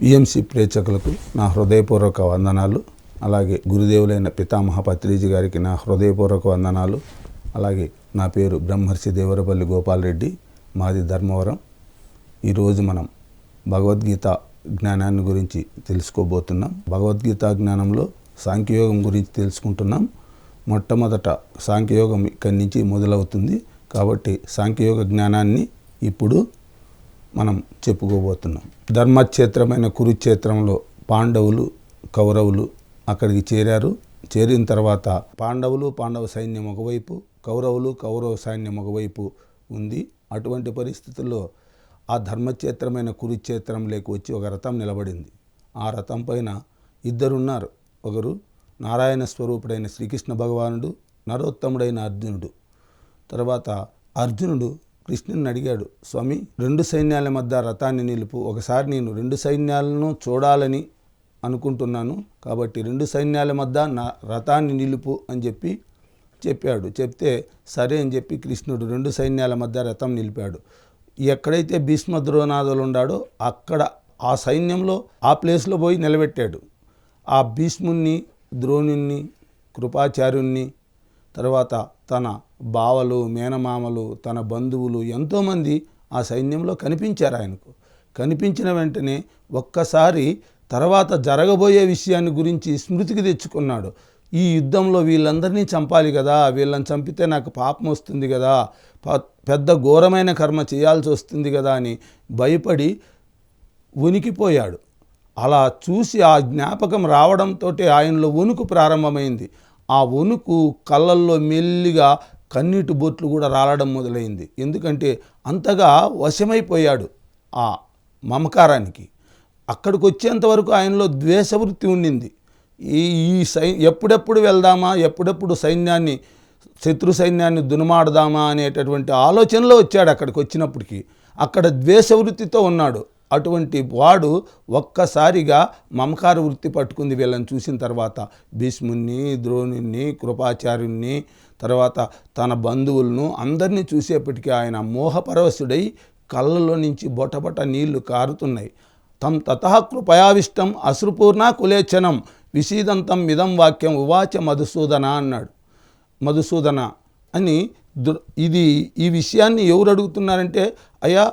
PMC ప్రేక్షకులకు నా హృదయపూర్వక వందనాలు. అలాగే గురుదేవులైన పితామహ పత్రిజీ గారికి నా హృదయపూర్వక వందనాలు. అలాగే నా పేరు బ్రహ్మర్షి దేవరపల్లి గోపాలరెడ్డి మాది ధర్మవరం. ఈరోజు మనం భగవద్గీత జ్ఞానాన్ని గురించి తెలుసుకోబోతున్నాం. భగవద్గీత జ్ఞానంలో సాంఖ్యయోగం గురించి తెలుసుకుంటున్నాం. మొట్టమొదట సాంఖ్యయోగం ఇక్కడి నుంచి మొదలవుతుంది. కాబట్టి సాంఖ్యయోగ జ్ఞానాన్ని ఇప్పుడు మనం చెప్పుకోబోతున్నాం. ధర్మక్షేత్రమైన కురుక్షేత్రంలో పాండవులు కౌరవులు అక్కడికి చేరారు. చేరిన తర్వాత పాండవులు పాండవ సైన్యం ఒకవైపు కౌరవులు కౌరవ సైన్యం ఒకవైపు ఉంది. అటువంటి పరిస్థితుల్లో ఆ ధర్మక్షేత్రమైన కురుక్షేత్రంలోకి వచ్చి ఒక రథం నిలబడింది. ఆ రథం పైన ఇద్దరున్నారు. ఒకరు నారాయణ స్వరూపుడైన శ్రీకృష్ణ భగవానుడు నరోత్తముడైన అర్జునుడు. తర్వాత అర్జునుడు కృష్ణుని అడిగాడు స్వామి రెండు సైన్యాల మధ్య రథాన్ని నిలుపు. ఒకసారి నేను రెండు సైన్యాలను చూడాలని అనుకుంటున్నాను కాబట్టి రెండు సైన్యాల మధ్య నా రథాన్ని నిలుపు అని చెప్పి చెప్పాడు. చెప్తే సరే అని చెప్పి కృష్ణుడు రెండు సైన్యాల మధ్య రథం నిలిపాడు. ఎక్కడైతే భీష్మ ద్రోణాదులు ఉన్నాడో అక్కడ ఆ సైన్యంలో ఆ ప్లేస్లో పోయి నిలబెట్టాడు. ఆ భీష్ముణ్ణి ద్రోణుణ్ణి కృపాచార్యుణ్ణి తర్వాత తన బావలు మేనమామలు తన బంధువులు ఎంతోమంది ఆ సైన్యంలో కనిపించారు ఆయనకు. కనిపించిన వెంటనే ఒక్కసారి తర్వాత జరగబోయే విషయాన్ని గురించి స్మృతికి తెచ్చుకున్నాడు. ఈ యుద్ధంలో వీళ్ళందరినీ చంపాలి కదా వీళ్ళని చంపితే నాకు పాపం వస్తుంది కదా ప- పెద్ద ఘోరమైన కర్మ చేయాల్సి వస్తుంది కదా అని భయపడి ఉనికిపోయాడు. అలా చూసి ఆ జ్ఞాపకం రావడంతో ఆయనలో వణుకు ప్రారంభమైంది. ఆ వణుకు కళ్ళల్లో మెల్లిగా కన్నీటి బొట్లు కూడా రాలడం మొదలైంది. ఎందుకంటే అంతగా వశమైపోయాడు ఆ మమకారానికి. అక్కడికి వచ్చేంత వరకు ఆయనలో ద్వేషవృత్తి ఉండింది. ఈ ఈ సై ఎప్పుడెప్పుడు వెళ్దామా ఎప్పుడెప్పుడు సైన్యాన్ని శత్రు సైన్యాన్ని దునుమాడదామా అనేటటువంటి ఆలోచనలో వచ్చాడు అక్కడికి వచ్చినప్పటికీ. అక్కడ ద్వేషవృత్తితో ఉన్నాడు. అటువంటి వాడు ఒక్కసారిగా మమకార వృత్తి పట్టుకుంది వీళ్ళని చూసిన తర్వాత భీష్ముణ్ణి ద్రోణుణ్ణి కృపాచార్యుణ్ణి తర్వాత తన బంధువులను అందరినీ చూసేప్పటికీ ఆయన మోహపరవశుడై కళ్ళలో నుంచి బొటబొట నీళ్ళు కారుతున్నాయి. తం తత కృపయావిష్టం అశ్రుపూర్ణ కులేచనం విషీదంతం మిదం వాక్యం ఉవాచ మధుసూదన అన్నాడు. మధుసూదన అని దు- ఇది ఈ విషయాన్ని ఎవరు అడుగుతున్నారంటే అయ్యా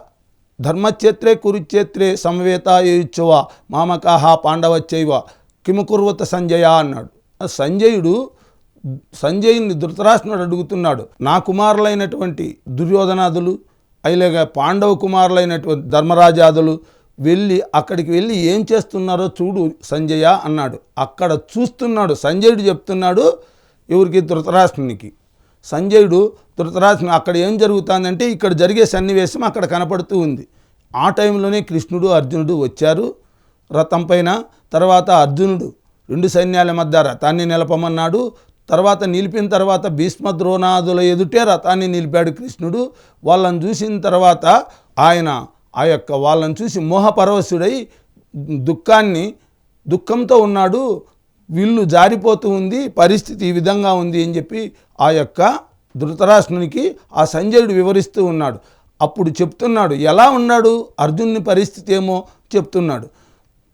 ధర్మక్షేత్రే కురుక్షేత్రే సమవేతాయుచ్చువ మామకాహ పాండవచ్చైవ కిమకుర్వత సంజయ అన్నాడు. ఆ సంజయుడు సంజయుని ధృతరాష్ట్రుడు అడుగుతున్నాడు నా కుమారులైనటువంటి దుర్యోధనాదులు అయిలేగా పాండవ కుమారులైనటువంటి ధర్మరాజాదులు వెళ్ళి అక్కడికి వెళ్ళి ఏం చేస్తున్నారో చూడు సంజయ అన్నాడు. అక్కడ చూస్తున్నాడు సంజయుడు చెప్తున్నాడు ఎవరికి? ధృతరాష్ట్రునికి. సంజయుడు ధృతరాష్ట్రం అక్కడ ఏం జరుగుతుందంటే ఇక్కడ జరిగే సన్నివేశం అక్కడ కనపడుతూ ఉంది. ఆ టైంలోనే కృష్ణుడు అర్జునుడు వచ్చారు. రథం పైన తర్వాత అర్జునుడు రెండు సైన్యాల మధ్య రథాన్ని నిలపమన్నాడు. తర్వాత నిలిపిన తర్వాత భీష్మ ద్రోణాదుల ఎదుటే రథాన్ని నిలిపాడు కృష్ణుడు. వాళ్ళని చూసిన తర్వాత ఆయన ఆ యొక్క వాళ్ళని చూసి మోహపరవశుడై దుఃఖాన్ని దుఃఖంతో ఉన్నాడు. విల్లు జారిపోతూ ఉంది పరిస్థితి ఈ విధంగా ఉంది అని చెప్పి ఆ యొక్క ధృతరాష్ట్రునికి ఆ సంజయుడు వివరిస్తూ ఉన్నాడు. అప్పుడు చెప్తున్నాడు ఎలా ఉన్నాడు? అర్జునుని పరిస్థితి ఏమో చెప్తున్నాడు.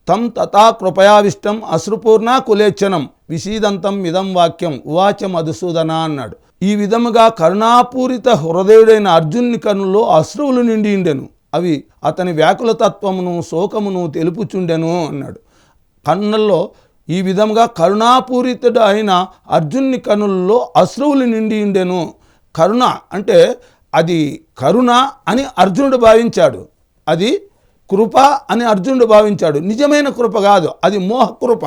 తం తథా కృపయావిష్టం అశ్రుపూర్ణ కులేచనం విషీదంతం మిదం వాక్యం ఉవాచ మధుసూదన అన్నాడు. ఈ విధముగా కరుణాపూరిత హృదయుడైన అర్జున్ని కనుల్లో అశ్రువులు నిండి ఉండెను అవి అతని వ్యాకుల తత్వమును శోకమును తెలుపుచుండెను అన్నాడు. కన్నుల్లో ఈ విధంగా కరుణాపూరితుడు అయిన అర్జున్ని కనుల్లో అశ్రువులు నిండి ఉండెను. కరుణ అంటే అది కరుణ అని అర్జునుడు భావించాడు. అది కృప అని అర్జునుడు భావించాడు. నిజమైన కృప కాదు అది మోహ కృప.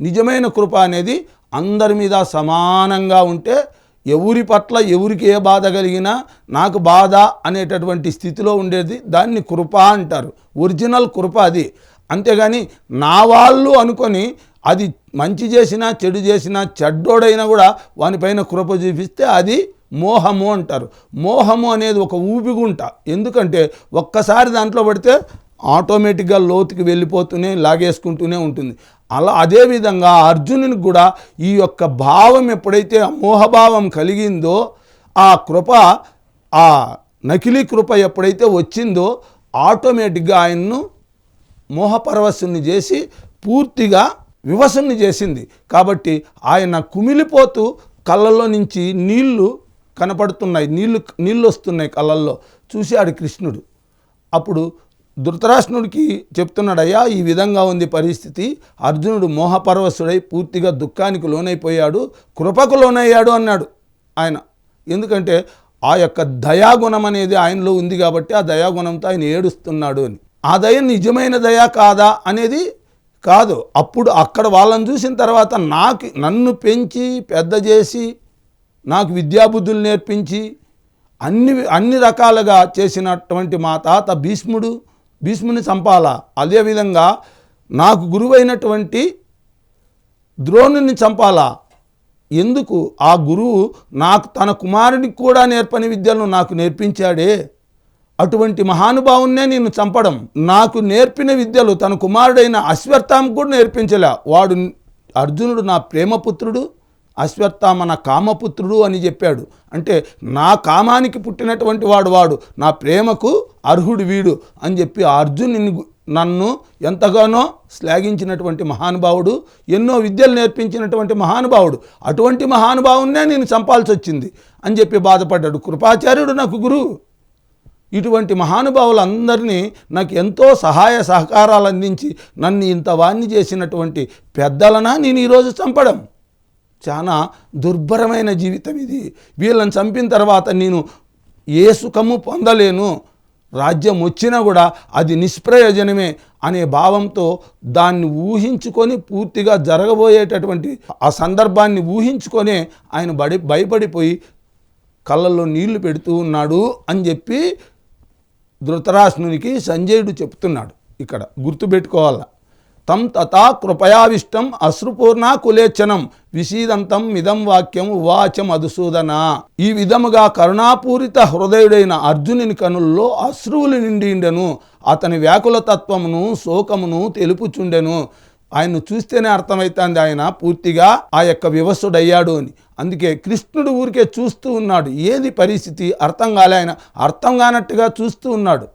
నిజమైన కృప అనేది అందరి మీద సమానంగా ఉంటే ఎవరి పట్ల ఎవరికి ఏ బాధ కలిగినా నాకు బాధ అనేటటువంటి స్థితిలో ఉండేది. దాన్ని కృప అంటారు. ఒరిజినల్ కృప అది. అంతేగాని నా వాళ్ళు అనుకొని అది మంచి చేసినా చెడు చేసినా చెడ్డోడైనా కూడా వానిపైన కృప చూపిస్తే అది మోహము అంటారు. మోహము అనేది ఒక ఊపిగుంట ఎందుకంటే ఒక్కసారి దాంట్లో పడితే ఆటోమేటిక్గా లోతుకి వెళ్ళిపోతూనే లాగేసుకుంటూనే ఉంటుంది. అలా అదేవిధంగా అర్జునునికి కూడా ఈ యొక్క భావం ఎప్పుడైతే ఆ మోహభావం కలిగిందో ఆ కృప ఆ నకిలీ కృప ఎప్పుడైతే వచ్చిందో ఆటోమేటిక్గా ఆయన్ను మోహపరవశుని చేసి పూర్తిగా వివసుని చేసింది. కాబట్టి ఆయన కుమిలిపోతూ కళ్ళల్లో నుంచి నీళ్ళు కనపడుతున్నాయి. నీళ్ళు నీళ్ళు వస్తున్నాయి కళ్ళల్లో. చూశాడు కృష్ణుడు. అప్పుడు ధృతరాష్ట్రుడికి చెప్తున్నాడయ్యా ఈ విధంగా ఉంది పరిస్థితి. అర్జునుడు మోహపరవశుడై పూర్తిగా దుఃఖానికి లోనైపోయాడు. కృపకు లోనయ్యాడు అన్నాడు ఆయన. ఎందుకంటే ఆ యొక్క దయాగుణం అనేది ఆయనలో ఉంది కాబట్టి ఆ దయాగుణంతో ఆయన ఏడుస్తున్నాడు అని. ఆ దయ నిజమైన దయా కాదా అనేది కాదు అప్పుడు అక్కడ వాళ్ళని చూసిన తర్వాత నాకు నన్ను పెంచి పెద్ద చేసి నాకు విద్యాబుద్ధులు నేర్పించి అన్ని అన్ని రకాలుగా చేసినటువంటి మా తాత భీష్ముడు భీష్ముని చంపాలా? అదేవిధంగా నాకు గురువైనటువంటి ద్రోణుని చంపాలా? ఎందుకు? ఆ గురువు నాకు తన కుమారునికి కూడా నేర్పని విద్యలను నాకు నేర్పించాడే. అటువంటి మహానుభావున్నే నేను చంపడం. నాకు నేర్పిన విద్యలు తన కుమారుడైన అశ్వత్థామకు కూడా నేర్పించలే. వాడు అర్జునుడు నా ప్రేమపుత్రుడు అశ్వత్థామ నా కామపుత్రుడు అని చెప్పాడు. అంటే నా కామానికి పుట్టినటువంటి వాడు వాడు. నా ప్రేమకు అర్హుడు వీడు అని చెప్పి అర్జునుని నన్ను ఎంతగానో శ్లాఘించినటువంటి మహానుభావుడు ఎన్నో విద్యలు నేర్పించినటువంటి మహానుభావుడు. అటువంటి మహానుభావున్నే నేను చంపాల్సి వచ్చింది అని చెప్పి బాధపడ్డాడు. కృపాచార్యుడు నాకు గురువు. ఇటువంటి మహానుభావులందరినీ నాకు ఎంతో సహాయ సహకారాలు అందించి నన్ను ఇంత వాణ్ణి చేసినటువంటి పెద్దలనా నేను ఈరోజు చంపడం. చాలా దుర్భరమైన జీవితం ఇది. వీళ్ళని చంపిన తర్వాత నేను ఏ సుఖము పొందలేను. రాజ్యం వచ్చినా కూడా అది నిష్ప్రయోజనమే అనే భావంతో దాన్ని ఊహించుకొని పూర్తిగా జరగబోయేటటువంటి ఆ సందర్భాన్ని ఊహించుకొనే ఆయన బడి భయపడిపోయి కళ్ళల్లో నీళ్ళు పెడుతూ ఉన్నాడు అని చెప్పి ధృతరాష్ట్రునికి సంజయుడు చెప్తున్నాడు ఇక్కడ గుర్తుపెట్టుకోవాల. తం తథా కృపయావిష్టం అశ్రుపూర్ణ కులేచనం విషీదంతం మిదం వాక్యం ఉవాచ మధుసూదన. ఈ విధముగా కరుణాపూరిత హృదయుడైన అర్జునుని కనుల్లో అశ్రువులు నిండిండెను అతని వ్యాకుల తత్వమును శోకమును తెలుపుచుండెను. ఆయన్ను చూస్తేనే అర్థమవుతుంది ఆయన పూర్తిగా ఆ యొక్క వివసుడయ్యాడు అని. అందుకే కృష్ణుడు ఊరికే చూస్తూ ఉన్నాడు. ఏది పరిస్థితి? అర్థం కాలే ఆయన. అర్థం కానట్టుగా చూస్తూ ఉన్నాడు.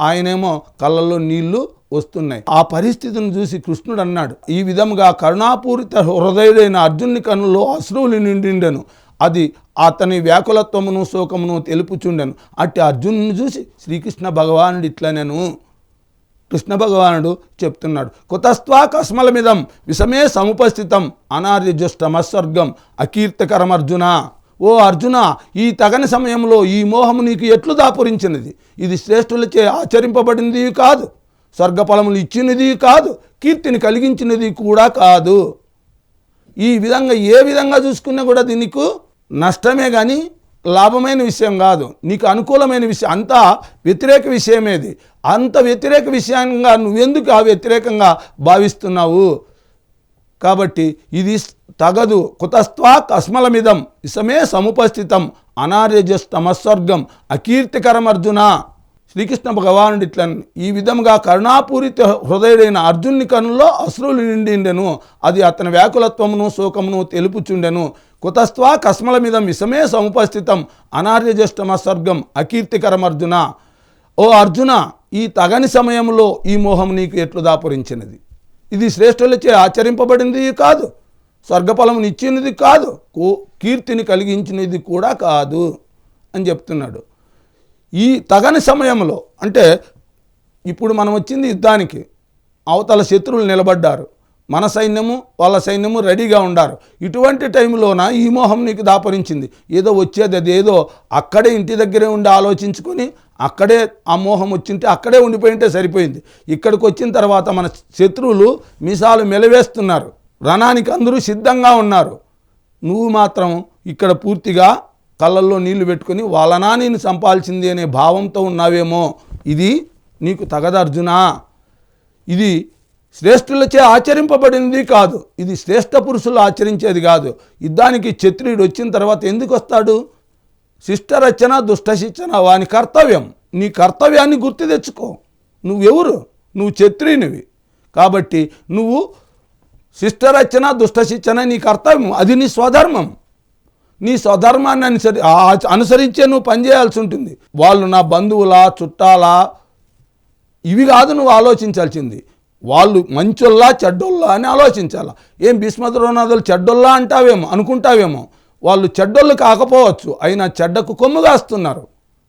ఆయనేమో కళ్ళల్లో నీళ్ళు వస్తున్నాయి. ఆ పరిస్థితిని చూసి కృష్ణుడు అన్నాడు ఈ విధముగా కరుణాపూరిత హృదయుడైన అర్జునుని కన్నులో అశ్రువులు నిండిండెను. అది అతని వ్యాకులత్వమును శోకమును తెలుపుచుండెను. అట్టి అర్జునుని చూసి శ్రీకృష్ణ భగవానుడు ఇట్లా నేను కృష్ణ భగవానుడు చెప్తున్నాడు కుతస్త్వా కస్మలమిదం విషమే సముపస్థితం అనార్యజుష్టమస్వర్గం అకీర్తకరమర్జున. ఓ అర్జున ఈ తగని సమయంలో ఈ మోహము నీకు ఎట్లు దాపురించినది? ఇది శ్రేష్ఠులచే ఆచరింపబడినది కాదు స్వర్గఫలములు ఇచ్చినది కాదు కీర్తిని కలిగించినది కూడా కాదు. ఈ విధంగా ఏ విధంగా చూసుకున్నా కూడా దీనికి నష్టమే కానీ లాభమైన విషయం కాదు. నీకు అనుకూలమైన విషయం అంతా వ్యతిరేక విషయమేది అంత వ్యతిరేక విషయంగా నువ్వెందుకు ఆ వ్యతిరేకంగా భావిస్తున్నావు? కాబట్టి ఇది తగదు. కుతస్త్వా కస్మలమిదం. ఇసమే సముపస్థితం. అనార్యజస్తమస్వర్గం. అకీర్తికరం శ్రీకృష్ణ భగవానుడు ఇట్లా ఈ విధంగా కరుణాపూరిత హృదయుడైన అర్జున్ని కనుల్లో అశ్రువులు నిండిండెను అది అతని వ్యాకులత్వమును శోకమును తెలుపుచుండెను. కుతస్త్వా కస్మల మీద విషమే సముపస్థితం. అనార్యజష్టమస్వర్గం అకీర్తికరం అర్జున. ఓ అర్జున ఈ తగని సమయంలో ఈ మోహం నీకు ఎట్లు దాపురించినది? ఇది శ్రేష్ఠులచే ఆచరింపబడింది కాదు. స్వర్గఫలమును ఇచ్చినది కాదు. కీర్తిని కలిగించినది కూడా కాదు అని చెప్తున్నాడు. ఈ తగని సమయంలో అంటే ఇప్పుడు మనం వచ్చింది యుద్ధానికి అవతల శత్రువులు నిలబడ్డారు. మన సైన్యము వాళ్ళ సైన్యము రెడీగా ఉండారు. ఇటువంటి టైంలోన ఈ మోహం నీకు దాపరించింది. ఏదో వచ్చేది అది ఏదో అక్కడే ఇంటి దగ్గరే ఉండి ఆలోచించుకొని అక్కడే ఆ మోహం వచ్చింటే అక్కడే ఉండిపోయింటే సరిపోయింది. ఇక్కడికి వచ్చిన తర్వాత మన శత్రువులు మిసాలు మెలవేస్తున్నారు. రణానికి అందరూ సిద్ధంగా ఉన్నారు. నువ్వు మాత్రం ఇక్కడ పూర్తిగా కళ్ళల్లో నీళ్ళు పెట్టుకొని వాళ్ళనా నేను చంపాల్సింది అనే భావంతో ఉన్నావేమో ఇది నీకు తగదు అర్జున. ఇది శ్రేష్ఠులచే ఆచరింపబడింది కాదు ఇది శ్రేష్ఠ పురుషులు ఆచరించేది కాదు. యుద్ధానికి క్షత్రియుడు వచ్చిన తర్వాత ఎందుకు వస్తాడు శిష్టరచన దుష్ట శిక్షణ వాని కర్తవ్యం. నీ కర్తవ్యాన్ని గుర్తు తెచ్చుకో. నువ్వెవరు? నువ్వు క్షత్రియునివి. కాబట్టి నువ్వు శిష్టరచన దుష్ట శిక్షణ నీ కర్తవ్యం. అది నీ స్వధర్మం. నీ స్వధర్మాన్ని అనుసరి అనుసరించే నువ్వు పనిచేయాల్సి ఉంటుంది. వాళ్ళు నా బంధువులా చుట్టాలా ఇవి కాదు నువ్వు ఆలోచించాల్సింది. వాళ్ళు మంచోళ్ళా చెడ్డోళ్ళా అని ఆలోచించాల. ఏం భీష్మద్రోణాదులు చెడ్డోళ్ళా అంటావేమో అనుకుంటావేమో. వాళ్ళు చెడ్డోళ్ళు కాకపోవచ్చు అయినా చెడ్డకు కొమ్ము కాస్తున్నారు.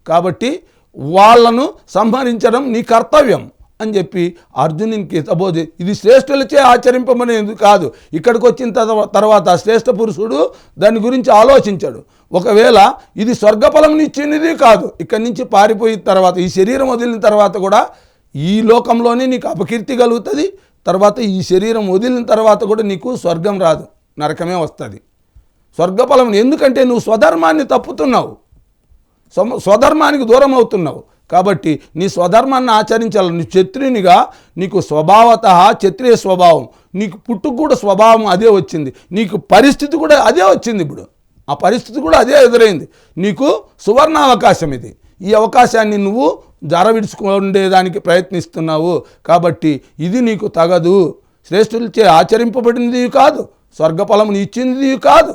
కాబట్టి వాళ్ళను సంహరించడం నీ కర్తవ్యం. అని చెప్పి అర్జునునికి తబోధి ఇది శ్రేష్ఠులచే ఆచరింపమనేది కాదు. ఇక్కడికి వచ్చిన తర్వాత శ్రేష్ఠ పురుషుడు దాని గురించి ఆలోచించాడు. ఒకవేళ ఇది స్వర్గఫలం ఇచ్చినది కాదు. ఇక్కడి నుంచి పారిపోయిన తర్వాత ఈ శరీరం వదిలిన తర్వాత కూడా ఈ లోకంలోనే నీకు అపకీర్తి కలుగుతుంది. తర్వాత ఈ శరీరం వదిలిన తర్వాత కూడా నీకు స్వర్గం రాదు. నరకమే వస్తుంది. స్వర్గఫలం ఎందుకంటే నువ్వు స్వధర్మాన్ని తప్పుతున్నావు. స్వధర్మానికి దూరం అవుతున్నావు. కాబట్టి నీ స్వధర్మాన్ని ఆచరించాలి. నీ క్షత్రియునిగా నీకు స్వభావత క్షత్రియ స్వభావం. నీకు పుట్టుకు కూడా స్వభావం అదే వచ్చింది. నీకు పరిస్థితి కూడా అదే వచ్చింది ఇప్పుడు. ఆ పరిస్థితి కూడా అదే ఎదురైంది. నీకు సువర్ణ అవకాశం ఇది. ఈ అవకాశాన్ని నువ్వు జరవిడుచుకుండేదానికి ప్రయత్నిస్తున్నావు. కాబట్టి ఇది నీకు తగదు. శ్రేష్ఠులచే ఆచరింపబడినది కాదు. స్వర్గఫలముని ఇచ్చింది కాదు.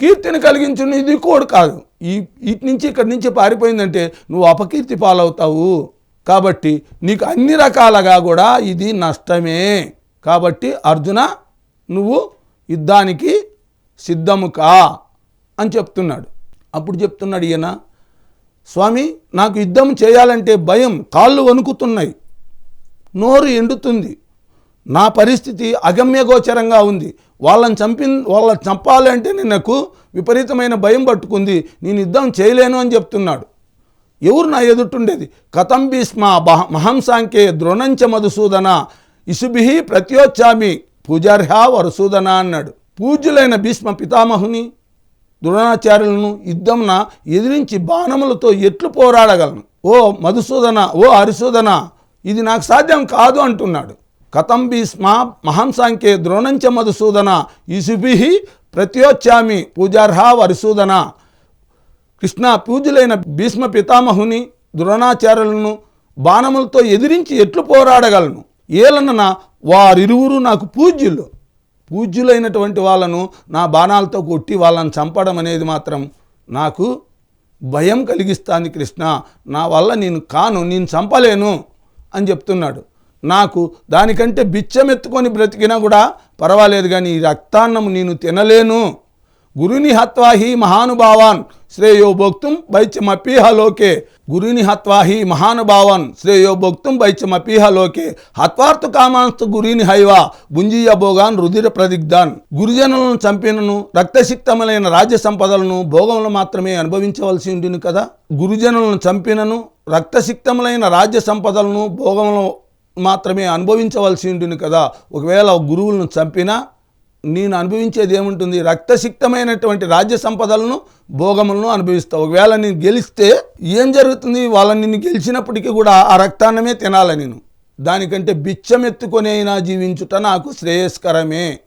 కీర్తిని కలిగించిన ఇది కూడా కాదు. ఈ ఇటు నుంచి ఇక్కడి నుంచి పారిపోయిందంటే నువ్వు అపకీర్తి పాలవుతావు. కాబట్టి నీకు అన్ని రకాలుగా కూడా ఇది నష్టమే. కాబట్టి అర్జున నువ్వు యుద్ధానికి సిద్ధము కా అని చెప్తున్నాడు. అప్పుడు చెప్తున్నాడు ఈయన స్వామి నాకు యుద్ధం చేయాలంటే భయం కాళ్ళు వణుకుతున్నాయి. నోరు ఎండుతుంది. నా పరిస్థితి అగమ్యగోచరంగా ఉంది. వాళ్ళని చంపి వాళ్ళని చంపాలంటే నాకు విపరీతమైన భయం పట్టుకుంది. నేను యుద్ధం చేయలేను అని చెప్తున్నాడు. ఎవరు నా ఎదుటుండేది కథం భీష్మ మహంసాంకే ద్రోణంచ మధుసూదన ఇసుభి ప్రత్యోచ్చామి పూజార్హ వరసూదన అన్నాడు. పూజ్యులైన భీష్మ పితామహుని ద్రోణాచార్యులను యుద్ధంన ఎదిరించి బాణములతో ఎట్లు పోరాడగలను? ఓ మధుసూదన ఓ హరిసూదన ఇది నాకు సాధ్యం కాదు అంటున్నాడు. కథం భీష్మ మహంసాంకే ద్రోణంచ మధుసూదన ఇసుభి ప్రత్యోచ్చామి పూజార్హ వరిసూదన. కృష్ణ పూజలైన భీష్మ పితామహుని ద్రోణాచార్యులను బాణములతో ఎదిరించి ఎట్లు పోరాడగలను? ఏలన్న వారిరువురు నాకు పూజ్యులు. పూజ్యులైనటువంటి వాళ్ళను నా బాణాలతో కొట్టి వాళ్ళని చంపడం అనేది మాత్రం నాకు భయం కలిగిస్తాను కృష్ణ. నా వల్ల నేను కాను నేను చంపలేను అని చెప్తున్నాడు. నాకు దానికంటే బిచ్చమెత్తుకొని బ్రతికినా కూడా పర్వాలేదు కానీ ఈ రక్తాన్నము నేను తినలేను. గురుని హత్వాహి మహానుభావాన్ శ్రేయో భోక్తుం వైద్యమపీహ లోకే గురుని హత్వాహి మహానుభావాన్ శ్రేయో భోక్తుం వైద్యమపీహ లోకే హత్వార్థ కామాంస్తు గురిని హైవా భుంజీయ భోగాన్ రుధిర ప్రదిగ్ధాన్. గురుజనులను చంపినను రక్తసిక్తములైన రాజ్య సంపదలను భోగములు మాత్రమే అనుభవించవలసి ఉండిను కదా? గురుజనులను చంపినను రక్తసిక్తములైన రాజ్య సంపదలను భోగములు మాత్రమే అనుభవించవలసి ఉంటుంది కదా. ఒకవేళ గురువులను చంపినా నేను అనుభవించేది ఏముంటుంది? రక్తసిక్తమైనటువంటి రాజ్య సంపదలను భోగములను అనుభవిస్తావు. ఒకవేళ నేను గెలిస్తే ఏం జరుగుతుంది? వాళ్ళని నిన్ను గెలిచినప్పటికీ కూడా ఆ రక్తాన్నమే తినాలి నేను. దానికంటే బిచ్చమెత్తుకొని అయినా జీవించుట నాకు శ్రేయస్కరమే.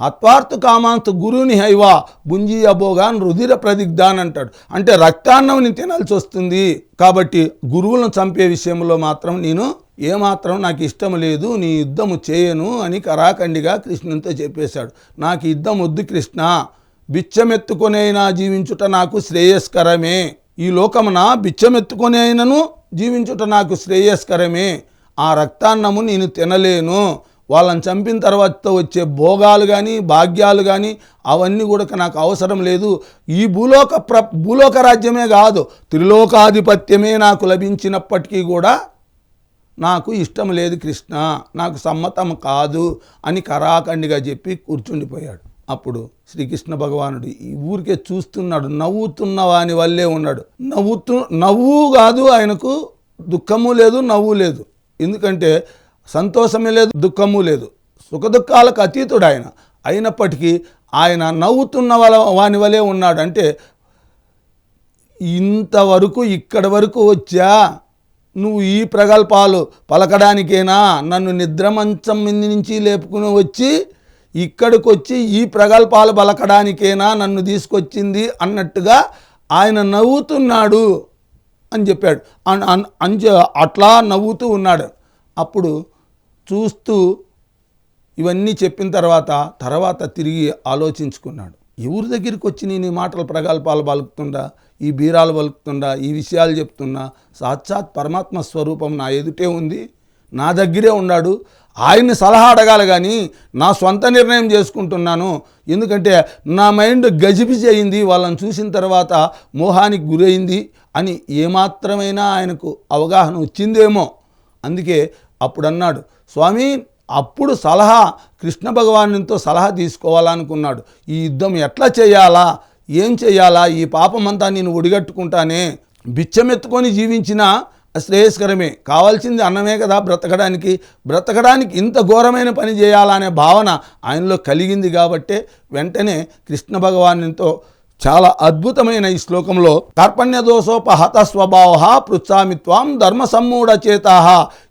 హత్వార్థ కామాంత గురువుని హైవా బుంజీ అబోగాన్ రుధిర ప్రదిగ్ధాన్ అంటాడు. అంటే రక్తాన్నం నేను తినాల్సి వస్తుంది. కాబట్టి గురువులను చంపే విషయంలో మాత్రం నేను ఏమాత్రం నాకు ఇష్టం లేదు నీ యుద్ధము చేయను అని కరాఖండిగా కృష్ణునితో చెప్పేశాడు. నాకు యుద్ధం వద్దు కృష్ణ. బిచ్చమెత్తుకొని అయినా జీవించుట నాకు శ్రేయస్కరమే. ఈ లోకమున బిచ్చమెత్తుకొని అయినను జీవించుట నాకు శ్రేయస్కరమే. ఆ రక్తాన్నము నేను తినలేను. వాళ్ళని చంపిన తర్వాత వచ్చే భోగాలు కానీ భాగ్యాలు కానీ అవన్నీ కూడా నాకు అవసరం లేదు. ఈ భూలోక ప్ర భూలోక రాజ్యమే కాదు త్రిలోకాధిపత్యమే నాకు లభించినప్పటికీ కూడా నాకు ఇష్టం లేదు కృష్ణ నాకు సమ్మతం కాదు అని కరాఖండిగా చెప్పి కూర్చుండిపోయాడు. అప్పుడు శ్రీకృష్ణ భగవానుడు ఈ ఊరికే చూస్తున్నాడు నవ్వుతున్న వాని వల్లే ఉన్నాడు. నవ్వుతూ నవ్వు కాదు ఆయనకు దుఃఖము లేదు నవ్వు లేదు. ఎందుకంటే సంతోషమే లేదు దుఃఖము లేదు. సుఖదుఖాలకు అతీతుడు ఆయన. అయినప్పటికీ ఆయన నవ్వుతున్న వాళ్ళ వాని వలే ఉన్నాడు. అంటే ఇంతవరకు ఇక్కడ వరకు వచ్చా? నువ్వు ఈ ప్రగల్భాలు పలకడానికేనా? నన్ను నిద్రమంచం మీద నుంచి లేపుకుని వచ్చి ఇక్కడికి వచ్చి ఈ ప్రగల్భాలు పలకడానికేనా? నన్ను తీసుకొచ్చింది అన్నట్టుగా ఆయన నవ్వుతున్నాడు అని చెప్పాడు. అన్- అన్- అట్లా నవ్వుతూ ఉన్నాడు. అప్పుడు చూస్తూ ఇవన్నీ చెప్పిన తర్వాత తర్వాత తిరిగి ఆలోచించుకున్నాడు. ఎవరి దగ్గరికి వచ్చి నేను ఈ మాటలు ప్రగల్భాలు పలుకుతుండా ఈ బీరాలు పలుకుతుండా ఈ విషయాలు చెప్తున్నా సాక్షాత్ పరమాత్మ స్వరూపం నా ఎదుటే ఉంది నా దగ్గరే ఉన్నాడు ఆయన్ని సలహా అడగాలి కానీ నా సొంత నిర్ణయం చేసుకుంటున్నాను. ఎందుకంటే నా మైండ్ గజిబిజి అయింది వాళ్ళని చూసిన తర్వాత మోహానికి గురైంది అని ఏమాత్రమైనా ఆయనకు అవగాహన వచ్చిందేమో. అందుకే అప్పుడు అన్నాడు స్వామి అప్పుడు సలహా కృష్ణ భగవానుతో సలహా తీసుకోవాలనుకున్నాడు. ఈ యుద్ధం ఎట్లా చేయాలా? ఏం చేయాలా? ఈ పాపమంతా నేను ఒడిగట్టుకుంటానే బిచ్చమెత్తుకొని జీవించిన శ్రేయస్కరమే. కావాల్సింది అన్నమే కదా బ్రతకడానికి. బ్రతకడానికి ఇంత ఘోరమైన పని చేయాలనే భావన ఆయనలో కలిగింది కాబట్టే వెంటనే కృష్ణ భగవానుతో చాలా అద్భుతమైన ఈ శ్లోకంలో కర్పణ్య దోషోపహత స్వభావ పృచ్ఛామి త్వాం ధర్మ సమ్మూఢ చేత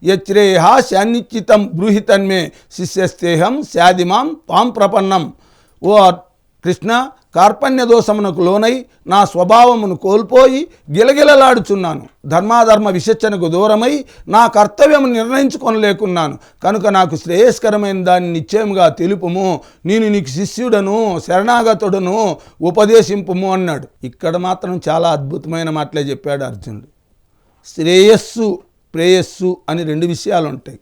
యచ్రేయ శాన్నిశ్చితం బ్రూహితన్మే శిష్యస్తేహం శాదిమాం త్వాం ప్రపన్నం. ఓ కృష్ణ కార్పణ్య దోషమునకు లోనై నా స్వభావమును కోల్పోయి గిలగిలలాడుచున్నాను. ధర్మాధర్మ విశచ్చనకు దూరమై నా కర్తవ్యము నిర్ణయించుకొనలేకున్నాను. కనుక నాకు శ్రేయస్కరమైన దాన్ని నిశ్చయముగా తెలుపుము. నేను నీకు శిష్యుడను శరణాగతుడను ఉపదేశింపుము అన్నాడు. ఇక్కడ మాత్రం చాలా అద్భుతమైన మాటలే చెప్పాడు అర్జునుడు. శ్రేయస్సు ప్రేయస్సు అని రెండు విషయాలు ఉంటాయి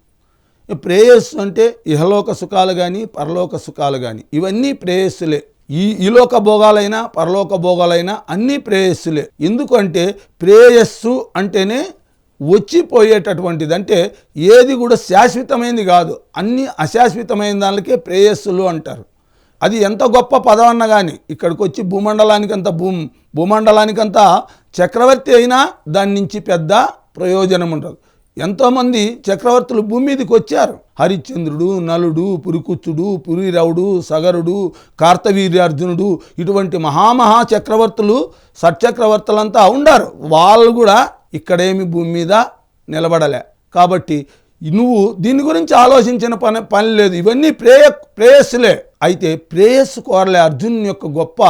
ప్రేయస్సు అంటే ఇహలోక సుఖాలు కానీ పరలోక సుఖాలు కానీ ఇవన్నీ ప్రేయస్సులే. ఈ ఇలోక భోగాలైనా పరలోక భోగాలైనా అన్నీ ప్రేయస్సులే. ఎందుకంటే ప్రేయస్సు అంటేనే వచ్చిపోయేటటువంటిది అంటే ఏది కూడా శాశ్వతమైనది కాదు. అన్ని అశాశ్వతమైన దానికే ప్రేయస్సులు అంటారు. అది ఎంత గొప్ప పదం అన్న కానీ ఇక్కడికి వచ్చి భూమండలానికంత భూ భూమండలానికంత చక్రవర్తి అయినా దాని నుంచి పెద్ద ప్రయోజనం ఉండదు. ఎంతోమంది చక్రవర్తులు భూమి మీదకి వచ్చారు. హరిశ్చంద్రుడు నలుడు పురికుచ్చుడు పురిరవుడు సగరుడు కార్తవీర్యార్జునుడు ఇటువంటి మహామహా చక్రవర్తులు సట్చక్రవర్తులంతా ఉండారు. వాళ్ళు కూడా ఇక్కడేమి భూమి మీద నిలబడలే. కాబట్టి నువ్వు దీని గురించి ఆలోచించిన పని పని లేదు. ఇవన్నీ ప్రేయ ప్రేయస్సులే. అయితే ప్రేయస్సు కోరలే అర్జున్ యొక్క గొప్ప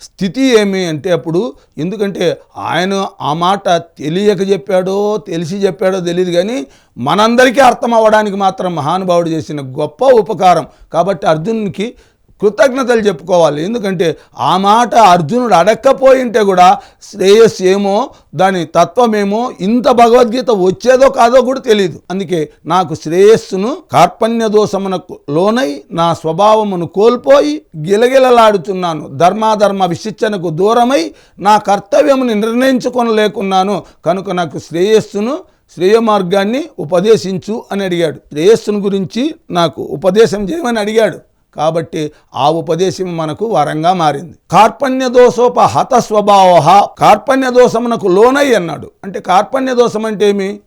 స్థితి ఏమి అంటే అప్పుడు ఎందుకంటే ఆయన ఆ మాట తెలియక చెప్పాడో తెలిసి చెప్పాడో తెలియదు కానీ మనందరికీ అర్థం అవ్వడానికి మాత్రం మహానుభావుడు చేసిన గొప్ప ఉపకారం. కాబట్టి అర్జునునికి కృతజ్ఞతలు చెప్పుకోవాలి. ఎందుకంటే ఆ మాట అర్జునుడు అడక్కపోయింటే కూడా శ్రేయస్సు ఏమో దాని తత్వమేమో ఇంత భగవద్గీత వచ్చేదో కాదో కూడా తెలియదు అందుకే నాకు శ్రేయస్సును కార్పణ్య దోషమునకు లోనై నా స్వభావమును కోల్పోయి గిలగిలలాడుచున్నాను. ధర్మాధర్మ విశిక్షణకు దూరమై నా కర్తవ్యముని నిర్ణయించుకొనలేకున్నాను కనుక నాకు శ్రేయస్సును శ్రేయ మార్గాన్ని ఉపదేశించు అని అడిగాడు. శ్రేయస్సును గురించి నాకు ఉపదేశం చేయమని అడిగాడు. కాబట్టి ఆ ఉపదేశం మనకు వరంగా మారింది. కార్పణ్య దోషోప హత స్వభావ కార్పణ్య దోషమునకు లోనై అన్నాడు. అంటే కార్పణ్య దోషం అంటే ఏమి?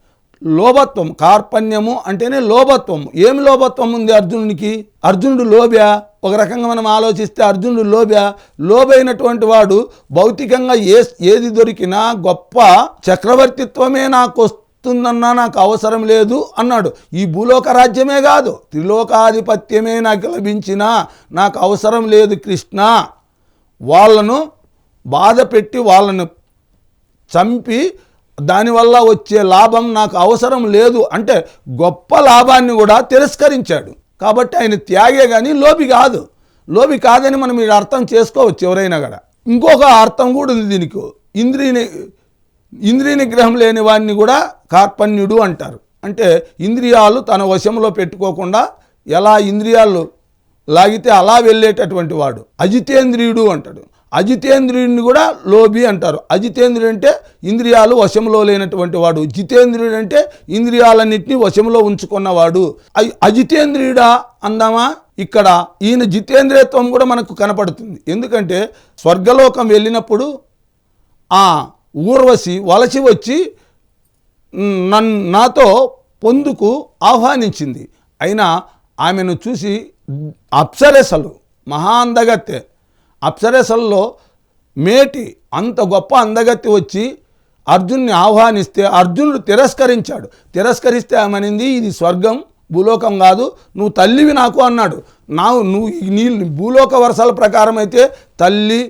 లోభత్వం. కార్పణ్యము అంటేనే లోభత్వం. ఏమి లోభత్వం ఉంది అర్జునునికి? అర్జునుడు లోభ్య? ఒక రకంగా మనం ఆలోచిస్తే అర్జునుడు లోభ్య? లోభైనటువంటి వాడు భౌతికంగా ఏ ఏది దొరికినా గొప్ప చక్రవర్తిత్వమే నాకు వస్తుందన్నా నాకు అవసరం లేదు అన్నాడు. ఈ భూలోక రాజ్యమే కాదు త్రిలోకాధిపత్యమే నాకు లభించినా నాకు అవసరం లేదు కృష్ణ. వాళ్ళను బాధ పెట్టి వాళ్ళను చంపి దానివల్ల వచ్చే లాభం నాకు అవసరం లేదు అంటే గొప్ప లాభాన్ని కూడా తిరస్కరించాడు. కాబట్టి ఆయన త్యాగే కానీ లోబి కాదు. లోబి కాదని మనం ఇది అర్థం చేసుకోవచ్చు ఎవరైనా కూడా. ఇంకొక అర్థం కూడా ఉంది దీనికి. ఇంద్రియ ఇంద్రియ నిగ్రహం లేని వాడిని కూడా కార్పణ్యుడు అంటారు. అంటే ఇంద్రియాలు తన వశంలో పెట్టుకోకుండా ఎలా ఇంద్రియాలు లాగితే అలా వెళ్ళేటటువంటి వాడు. అజితేంద్రియుడు అంటాడు. అజితేంద్రియుడిని కూడా లోబి అంటారు. అజితేంద్రియుడు అంటే ఇంద్రియాలు వశంలో లేనటువంటి వాడు. జితేంద్రియుడు అంటే ఇంద్రియాలన్నింటినీ వశంలో ఉంచుకున్నవాడు. అజితేంద్రియుడా అందామా? ఇక్కడ ఈయన జితేంద్రియత్వం కూడా మనకు కనపడుతుంది. ఎందుకంటే స్వర్గలోకం వెళ్ళినప్పుడు ఆ ఊర్వశి వలసి వచ్చి నన్ను నాతో పొందుకు ఆహ్వానించింది. అయినా ఆమెను చూసి అప్సరసలు మహా అందగత్తె అప్సరసల్లో మేటి అంత గొప్ప అందగత్తి వచ్చి అర్జున్ని ఆహ్వానిస్తే అర్జునుడు తిరస్కరించాడు. తిరస్కరిస్తే ఆమెనింది ఇది స్వర్గం భూలోకం కాదు నువ్వు తల్లివి నాకు అన్నాడు. నా నువ్వు నీ భూలోక వరుసల ప్రకారం అయితే తల్లి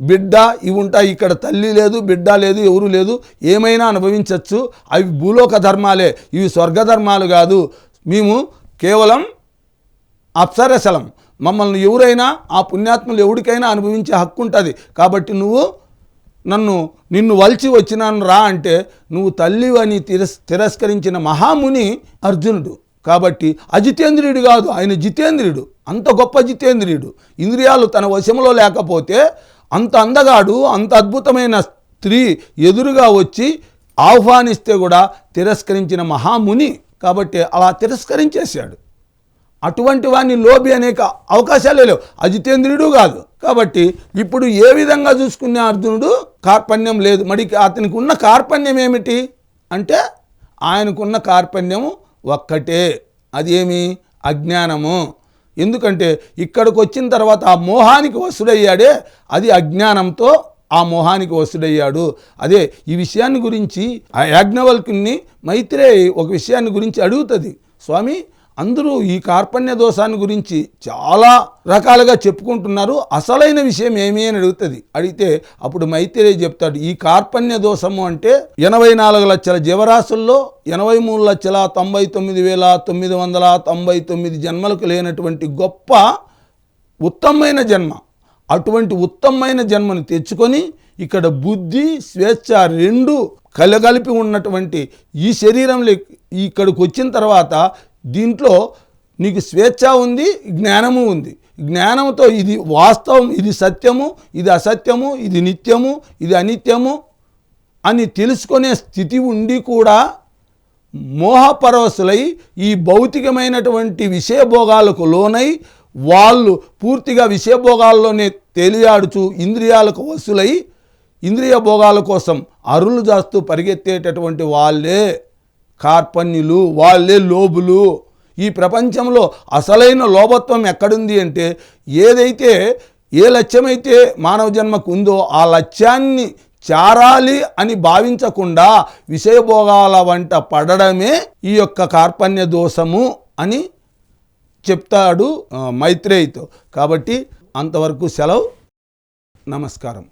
బిడ్డ ఇవి ఉంటాయి ఇక్కడ తల్లి లేదు బిడ్డ లేదు ఎవరు లేదు ఏమైనా అనుభవించవచ్చు అవి భూలోక ధర్మాలే ఇవి స్వర్గ ధర్మాలు కాదు. మేము కేవలం అప్సరసలం. మమ్మల్ని ఎవరైనా ఆ పుణ్యాత్మలు ఎవరికైనా అనుభవించే హక్కు ఉంటుంది. కాబట్టి నువ్వు నన్ను నిన్ను వలిచి వచ్చినాను రా అంటే నువ్వు తల్లివని తిరస్ తిరస్కరించిన మహాముని అర్జునుడు. కాబట్టి అజితేంద్రియుడు కాదు ఆయన జితేంద్రియుడు. అంత గొప్ప జితేంద్రియుడు. ఇంద్రియాలు తన వశంలో లేకపోతే అంత అందగాడు అంత అద్భుతమైన స్త్రీ ఎదురుగా వచ్చి ఆహ్వానిస్తే కూడా తిరస్కరించిన మహాముని కాబట్టి అలా తిరస్కరించేశాడు. అటువంటి వాడిని లోబి అనేక అవకాశాలే లేవు. అజితేంద్రుడు కాదు. కాబట్టి ఇప్పుడు ఏ విధంగా చూసుకునే అర్జునుడు? కార్పణ్యం లేదు. మరి అతనికి ఉన్న కార్పణ్యం ఏమిటి? అంటే ఆయనకున్న కార్పణ్యము ఒక్కటే. అది ఏమి అజ్ఞానము. ఎందుకంటే ఇక్కడికి వచ్చిన తర్వాత ఆ మోహానికి వసుడయ్యాడే అది అజ్ఞానంతో ఆ మోహానికి వసుడయ్యాడు. అదే ఈ విషయాన్ని గురించి ఆ యాజ్ఞవల్కుని మైత్రేయి ఒక విషయాన్ని గురించి అడుగుతుంది. స్వామి అందరూ ఈ కార్పణ్య దోషాన్ని గురించి చాలా రకాలుగా చెప్పుకుంటున్నారు. అసలైన విషయం ఏమి అని అడుగుతుంది. అడిగితే అప్పుడు మైత్రేయి చెప్తాడు ఈ కార్పణ్య దోషము అంటే ఎనభై నాలుగు లక్షల జీవరాశుల్లో ఎనభై మూడు లక్షల తొంభై తొమ్మిది వేల తొమ్మిది వందల తొంభై తొమ్మిది జన్మలకు లేనటువంటి గొప్ప ఉత్తమమైన జన్మ. అటువంటి ఉత్తమమైన జన్మను తెచ్చుకొని ఇక్కడ బుద్ధి స్వేచ్ఛ రెండు కలగలిపి ఉన్నటువంటి ఈ శరీరంలో ఇక్కడికి వచ్చిన తర్వాత దీంట్లో నీకు స్వేచ్ఛ ఉంది జ్ఞానము ఉంది. జ్ఞానంతో ఇది వాస్తవం ఇది సత్యము ఇది అసత్యము ఇది నిత్యము ఇది అనిత్యము అని తెలుసుకునే స్థితి ఉండి కూడా మోహపరవశులై ఈ భౌతికమైనటువంటి విషయభోగాలకు లోనై వాళ్ళు పూర్తిగా విషయభోగాల్లోనే తేలియాడుచు ఇంద్రియాలకు వసులై ఇంద్రియ భోగాల కోసం అరులు చేస్తూ పరిగెత్తేటటువంటి వాళ్ళే. కార్పణ్యులు వాళ్ళే లోబులు. ఈ ప్రపంచంలో అసలైన లోభత్వం ఎక్కడుంది అంటే ఏదైతే ఏ లక్ష్యమైతే మానవ జన్మకు ఉందో ఆ లక్ష్యాన్ని చారాలి అని భావించకుండా విషయభోగాల వంట పడడమే ఈ యొక్క కార్పణ్య దోషము అని చెప్తాడు మైత్రేయితో. కాబట్టి అంతవరకు సెలవు. నమస్కారం.